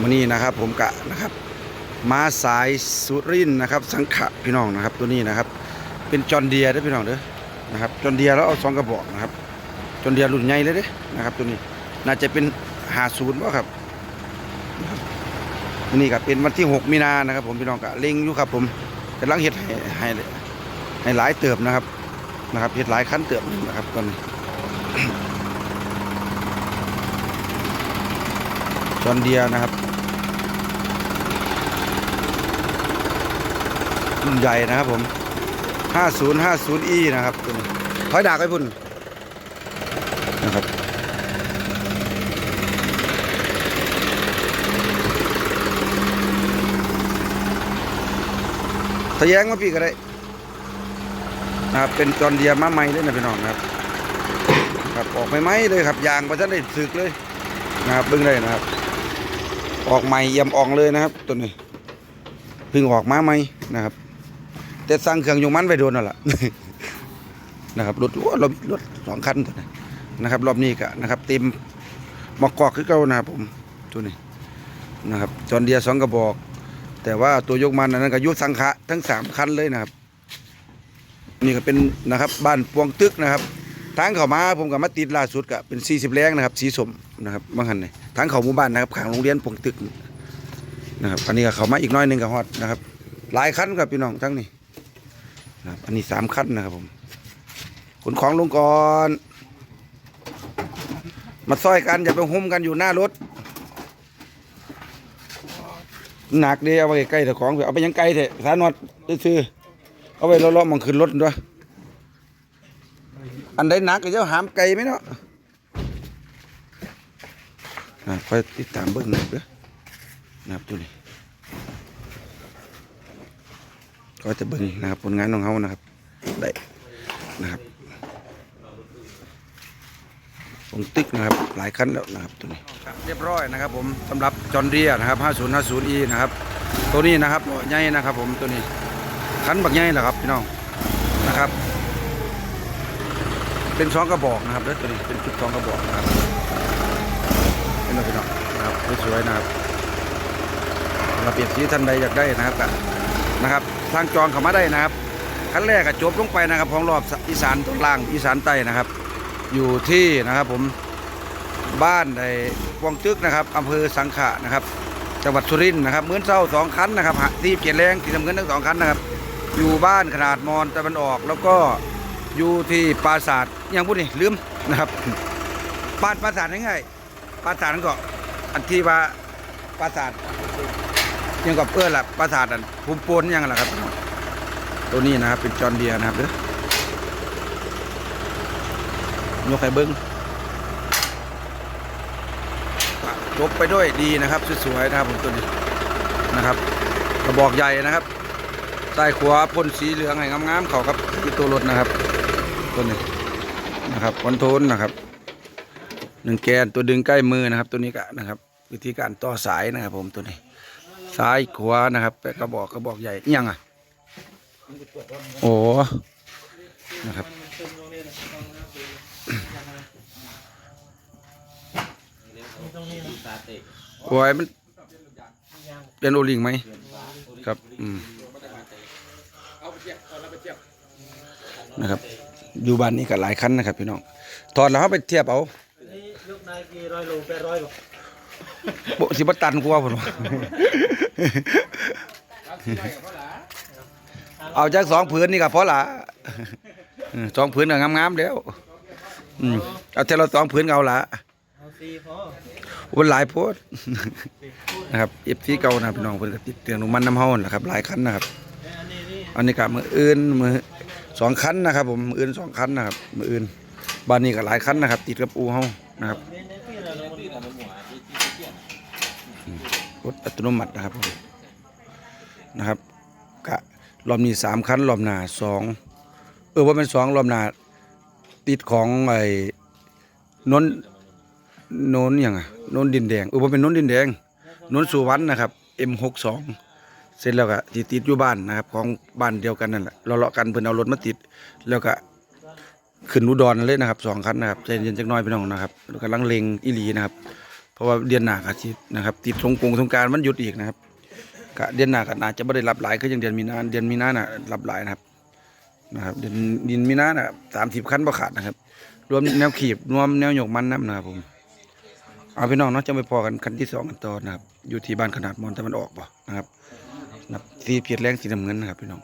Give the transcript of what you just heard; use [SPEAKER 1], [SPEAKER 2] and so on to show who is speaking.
[SPEAKER 1] มื้อนี้นะครับผมกะนะครับมาสายสุรินนะครับ สังขะพี่น้องนะครับ ตัวนี้นะครับ เป็นจอนเดียเด้พี่น้องเด้อนะครับจอนเดียแล้วเอาสองกระบอกนะครับจอนเดียรุ่นใหญ่เลยเด้นะครับ ตัวนี้น่าจะเป็นหาศูนย์ป่ะครับนะครับเป็นวันที่ 6 มีนานะครับ ผมพี่น้องกะเล็งอยู่ครับผมกำลังเฮ็ดให้ให้ให้หลายเติบนะครับนะครับเฮ็ดหลายขั้นเติบนะครับตอนนี้จอนเดียนะครับรุ่น ใหญ่นะครับผม 5050e นะครับตัวนี้ถอยดากไว้พุ่นนะครับทะแยงมาพี่ก็ได้นะครับเป็นจอนเดียมาใหม่เลยนะพี่น้องนะครับครับออกใหม่ๆเลยครับยางประทันได้สึกเลยนะครับเบิ่งได้นะครับ ออกใหม่เยี่ยมอ่องเลยนะครับ ตัวนี้พิ่งออกมาใหมนะครับ แต่สั่งเครื่องยงมันไปโดนนั่นแหละนะครับรถรถรถสองคันนี้นะครับ รอบนี้ก็นะครับเต็มหมอกกอกคือเก่านะครับผมตัวนี้นะครับจอนเดียสองกระบอก แต่ว่าตัวยกมันนั้นก็ยุสังขะทั้งสามคันเลยนะครับ นี่ก็เป็นนะครับบ้านปวงตึกนะครับทางเข้ามาผมกับมาติดล่าสุดก็เป็น 40 แรงนะครับ สีสมนะครับบางหันนี่ทางเข้าหมู่บ้านนะครับขางโรงเรียนปวงตึกนะครับอันนี้ก็เข้ามาอีกน้อยหนึงกับฮอดนะครับ หลายคันครับพี่น้องทั้งนี้ นะครับอันนี้สามคันนะครับผมขนของลงก่อน มาซอยกันอย่าไปหุ้มกันอยู่หน้ารถหนักเดีเอาไปใกล้แต่ของเอาไปยังไกลเถอะสานอดซื้อๆเอาไปลาะๆมองขึ้นรถด้วยอันใดหนักก็จะหามไก่ไหมเนาะอ่าคอยติดตามเบิ้งหน่อยเด้อนะครับตัวนี้ ก็จะเบิ้งนะครับผลงานของเขานะครับ ได้นะครับผมตึกนะครับหลายคันแล้วนะครับตัวนี้เรียบร้อยนะครับ ผมสำหรับจอนเดียนะครับ 5050e นะครับ ตัวนี้นะครับใหญ่นะครับ ผมตัวนี้คันบักใหญ่แหละครับพี่น้องนะครับ เป็นสองกระบอกนะครับแล้วตัวนี้เป็นชุดสองกระบอกนะครับเป็นตัวพี่น้องนะครับสวยๆนะครับเราเปียบสีท่านใดอยากได้นะครับก็ นะครับ ทางจองเข้ามาได้นะครับขั้นแรกก็จบลงไปนะครับของรอบอีสานตอนล่างอีสานใต้นะครับ อยู่ที่นะครับผมบ้านในวังตึกนะครับอำเภอสังขะนะครับจังหวัดสุรินทร์นะครับเหมือนเศร้าสองคันนะครับที่เกียรแรงที่ทำเงินทั้งสองคันนะครับอยู่บ้านขนาดมอนตะวันออกแล้วก็อยู่ที่ปราสาทยังพูดนี่ลืมนะครับบ้าปราสาทยังไงปราสาทนั่นก็อันที่ว่าปราสาท ยังกับเพื่อนละปราสาทอันภูมิปนยังล่ะครับ ตัวนี้นะครับเป็นจอนเดียนะครับเด้อยกไข่เบิ้งจบไปด้วยดีนะครับสวยๆนะครับผมตัวนี้นะครับกระบอกใหญ่นะครับใต้ขวาพ่นสีเหลืองให้งามๆเขาครับที่ตัวรถนะครับตัวนี้นะครับคอนโทรลนะครับหนึ่งแกนตัวดึงใกล้มือนะครับ ตัวนี้ก็นะครับ วิธีการต่อสายนะครับผมตัวนี้ ซ้ายขวานะครับแปะกระบอกกระบอกใหญ่อิหยังอะโอ้นะครับโอ้ยมันเป็นโอลิงไหมครับอืมนะครับ อยู่บ้านนี้ก็หลายคันนะครับพี่น้องถอดแล้วเขาไปเทียบเอา
[SPEAKER 2] นี่ยกได้กี่ร้อยโลแปดร้อยโล
[SPEAKER 1] โบสิบตันกว่าผมว่า เอาจากสองผืนนี่ก็พอละสองผืนก็งามๆแล้วอืมเอาแต่เราสองผืนเอาละ
[SPEAKER 2] เอาสี่พอ
[SPEAKER 1] วันหลายโพดนะครับเอฟซีเก่านะพี่น้องเพิ่นก็ติดเตียงน้ำมันน้ำเฮานั่นะครับ หลายคันนะครับ
[SPEAKER 2] อันนี้นี่
[SPEAKER 1] อันนี้ก็มืออื่นมือสองคันนะครับ ผมมืออื่นสองคันนะครับมืออื่นบ้านนี้ก็หลายคันนะครับ ติดกับอูเฮานะครับ
[SPEAKER 2] เน้นในที่เราลงที่เราลงหัวที่ที่เกี่ย น
[SPEAKER 1] รถอัตโนมัตินะครับนะครับกะรอบนี้สามคันรอบหน้าสองเออว่าเป็นสองรอบหน้าติดของไอ้นนนนอย่างอะนนดินแดงเออว่าเป็นนนดินแดงนนสุวรรณนะครับ M62 เสร็จแล้วก็ที่ติดอยู่บ้านนะครับ ของบ้านเดียวกันนั่นแหละเราเลาะกันเพิ่อนเอารถมาติด แล้วก็ขึ้นอุดรเลยนะครับสองคันนะครับใจเย็นจักหน้อยพี่น้องนะครับกำลังเลงอีหลีนะครับ เพราะว่าเดือนหน้าก็สินะครับ ติดสงกรงสงการมันหยุดอีกนะครับก็เดือนหน้าก็น่าจะบ่ได้รับหลายคืออย่างเดือนมีนาเดือนมีนาน่ะรับหลายนะครับนะครับเดือนดือนมีนาน่ะ30คันบ่ขาดนะครับ รวมแนวขีบรวมแนวหยกมันน้ำนะครับผมเอาพี่น้องเนาะจะไปพอกันคันที่สองกันต่อนะครับ อยู่ที่บ้านขนาดมอนแตะวันออกป่ะนะครับนับสีเพียรแรงสีน้ำเงินนะครับพี่น้อง